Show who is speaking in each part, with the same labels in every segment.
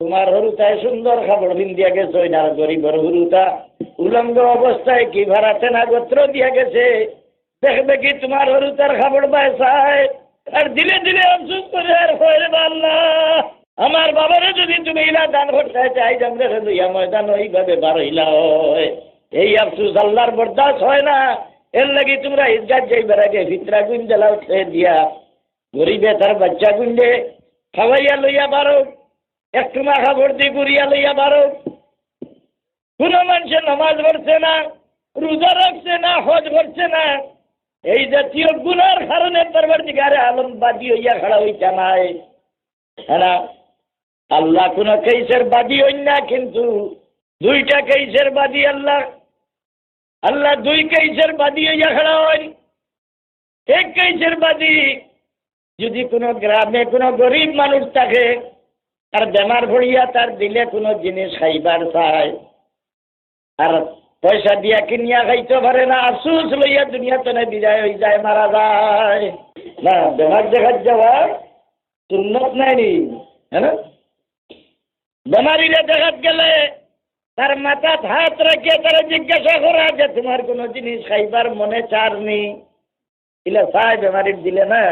Speaker 1: তোমার হরুতায় সুন্দর খাবার দিয়া গেছে না গরিবর হরুতা। উলঙ্গ অবস্থায় কি ভাড়াতে না গোত্র দিয়া গেছে? দেখবে কি তোমার হরুতার খাবার বাসায় আর দিলে দিলে অফসুস করে আর হয়ে আল্লাহ আমার বাবারে যদি তুমি ইলা দান করতে চাই জানলে লইয়া ময়দান ওইভাবে বার হইলা হয়। এই আফসুস আল্লাহর বরদাস্ত হয় না। এর লাগি তোমরা ইজ্জাত যাইবার আগে ফিতরা গুণ জ্বালাও দিয়া গরিবে তার বাচ্চা গুন্ডে খাওয়াইয়া লইয়া বারো। একটু মাখা ভর্তি করিয়া লইয়া বারো কোনো মানুষের নামাজ পড়ছে না, রোজা রাখছে না, হজ করছে না। এই জাতীয় গুণার কারণে দিগারে আলম বাদী হইয়া খাড়া হইতা নাই। হ্যাঁ আল্লাহ কোন কেসের বাদী হইন না, কিন্তু দুইটা কেসের বাদী আল্লাহ। আল্লাহ দুই কেসের বাদী হইয়া খাড়া হয় এক কেসের বাদী যদি কোনো গ্রামে কোনো গরিব মানুষ থাকে তার বেমার ভরিয়া তার দিলে কোনো জিনিস খাইবার চায় আর পয়সা দিয়া কিনিয়া খাইতে পারে না, আফসুস লইয়া দুনিয়াতে না বিদায় হয়ে যায়, মারা যায়। না, বেমার দেখার যাওয়া সুন্নত নাই নি হ্যাঁ বেমারিলে দেখাত গেলে তার মাথাত হাত রেখে তারা জিজ্ঞাসা করা যে তোমার কোনো জিনিস খাইবার মনে চার নি। দিলে চায় বেমারির দিলে না।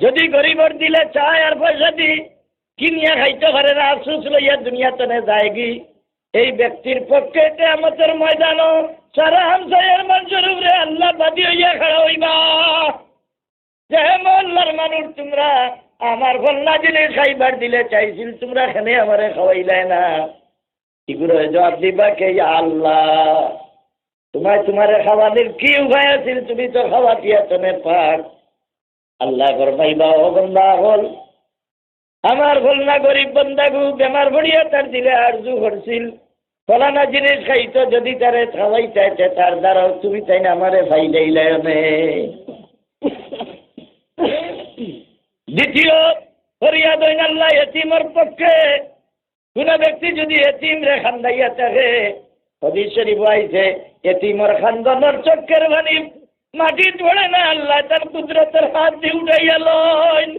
Speaker 1: যদি গরিবর দিলে চায় আর পয়সা দি কিনিয়া খাইতে পারে না, আফসুস লইয়া দুনিয়াতে নে যায়গি। এই ব্যক্তির পক্ষে আমাদের ময়দানও। সারা হামসাইয়ের মানুষের উপরে আল্লাহ বাদী হইয়া খাড়া হইবা। যে মহল্লার মানুষ, তোমরা আমার ফল্লা জিনিস খাইবার দিলে চাইছিল, তোমরা খেনে আমারে খাওয়াইলাই না। এগুলো জবাব দিবা কে? আল্লাহ। তোমার তোমারে খাওয়ানোর কি উপায় আছিল? তুমি তো খাওয়া দিয়া তনে পাক। আল্লাহ করবাইবা ও বন্দা হল আমার হল না গরিব বন্দাগু, বেমার ভরিয়া তার দিলে আরজু করছিল ফলানা জিনিস খাইতো, যদি তারে খাওয়াই চাইছে, তার দ্বারাও তুমি তাই না আমারে ফাইলাইলাই দ্বিতীয়, ফরিয়াদ হইন আল্লাহ এতিমর পক্ষে। কোন ব্যক্তি যদি এতিম রে খান্দাইয়া থাকে, হদিস শরীফ আইছে, এতিমর খান্দনের চক্কের ভানি মাটি ধরে না আল্লাহ তার কুদরতের হাত দিয়ে উঠাইয়া লয়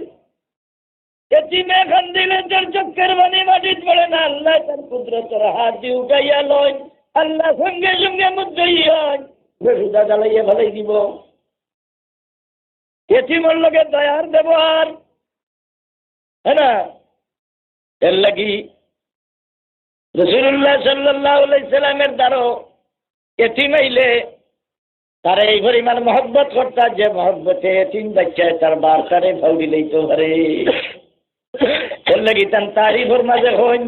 Speaker 1: এতিমে খান্দিলে তার চক্কের ভানি মাটি ধরে না, আল্লাহ তার কুদরতের হাত দিয়ে উঠাইয়া লয়। আল্লাহ সঙ্গে সঙ্গে মধ্যেই হয়। বেসুদা দিব। এতিমর লোকের দয়ার ব্যবহার। হ্যাঁ না? এর লাগি রসুল্লাহ সাল্লাহ সাল্লামের দ্বারও এতিম আইলে তারা এই পরিমাণ মহব্বত করতার যে মহব্বতে এতিম বাচ্চায় তার বার্তারে ফাউরি লইতে পারে। লাগি তান মাঝে হইন।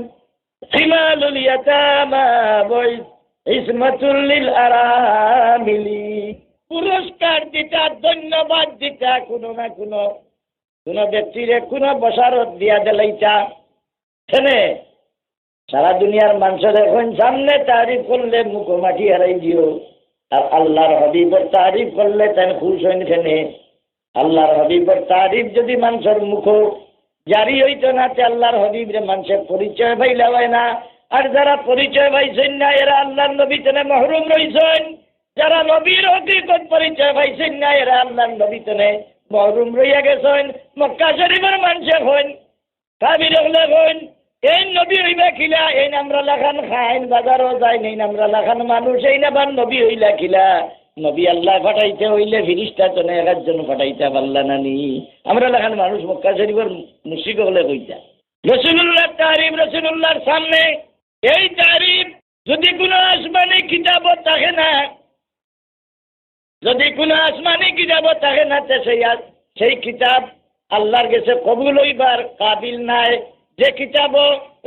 Speaker 1: সিমালুল ইয়াতামা বই ইসমাতুল্লিল আরামিলি। পুরস্কার দিতা, ধন্যবাদ দিতা, কোনো না কোনো কোনো ব্যক্তিরে কোনো বসারত দিয়া দিলাইতা। সেনে, সারা দুনিয়ার মানুষের এখন সামনে তারিফ করলে মুখ মাটি হারাই দিও। আর আল্লাহর হবিবর তারিফ করলে তেন খুশ হইন খেনে আল্লাহর হবিবর তারিফ যদি মানুষের মুখ জারি হইতো না তে আল্লাহর হবিবরে মানুষের পরিচয় পাইলে হয় না। আর যারা পরিচয় পাইছেন না, এরা আল্লাহর নবী তেনে মহরুম রইছেন। যারা নবীর হকিকত পরিচয় পাইছেন না, এরা আল্লাহর নবী তেনে মহরুম রইয়া গেছেন। মক্কা শরীফের মানুষের হইন, কাবির হলে এই নবী হইবা খিলা, এই আমরা লাখান খাইন বাজারও যাই নেই আমরা লাখান মানুষ, এই নাবার নবী হইলা খিলা। নবী আল্লাহ ফাটাইতে হইলে ফিরিস্তা তো না একজন ফাটাইতে পারলা নানি আমরা লাখান মানুষ মক্কা শরীফের মুশিক হলে কইতা। রসুল্লাহ তারিফ রসুল্লাহর সামনে, এই তারিফ যদি কোনো আসমানি কিতাবত থাকে না, যদি কোনো আসমানি কিতাবত থাকে না, তে সেই সেই কিতাব আল্লাহর কাছে কবুল হইবার কাবিল নাই। যে কিতাব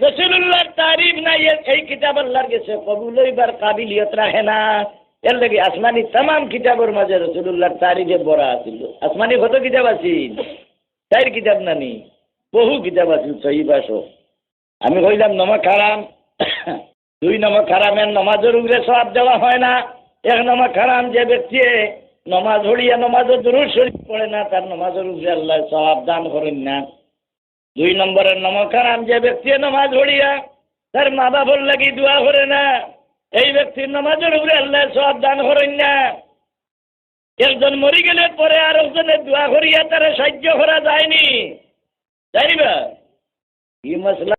Speaker 1: রসুল্লাহর তারিফ নাই, এই কিতাব আল্লাহর কাছে কবুল হইবার কাবিলিয়ত রাখে না। এর লাগে আসমানি তাম কিতাবের মাঝে রসুল্লাহর তারিফে বড়া আছিল। আসমানি কত কিতাব আছিল? চার কিতাব নানি। বহু কিতাব আছিল সহিবাস আমি কইলাম, নমক হারাম। দুই নমক হারামের নমাজের উপরে সব দেওয়া হয় না। এক নমক হারাম যে ব্যক্তি নমাজ হড়িয়া নমাজও দুরুদ শরীফ পড়ে না, তার নমাজের উপরে আল্লাহ সব দান করেন না। দুই নম্বরের নমক হারাম যে ব্যক্তি নমাজ হড়িয়া তার মা বাবার লাগি দোয়া করে না। এই ব্যক্তির নামাজের উপরে আল্লাহ সব দান করেন না। একজন মরি গেলে পরে আর একজনের দোয়া করিয়া তারা সাহায্য করা যায়নি। জানিবা এই মশলা?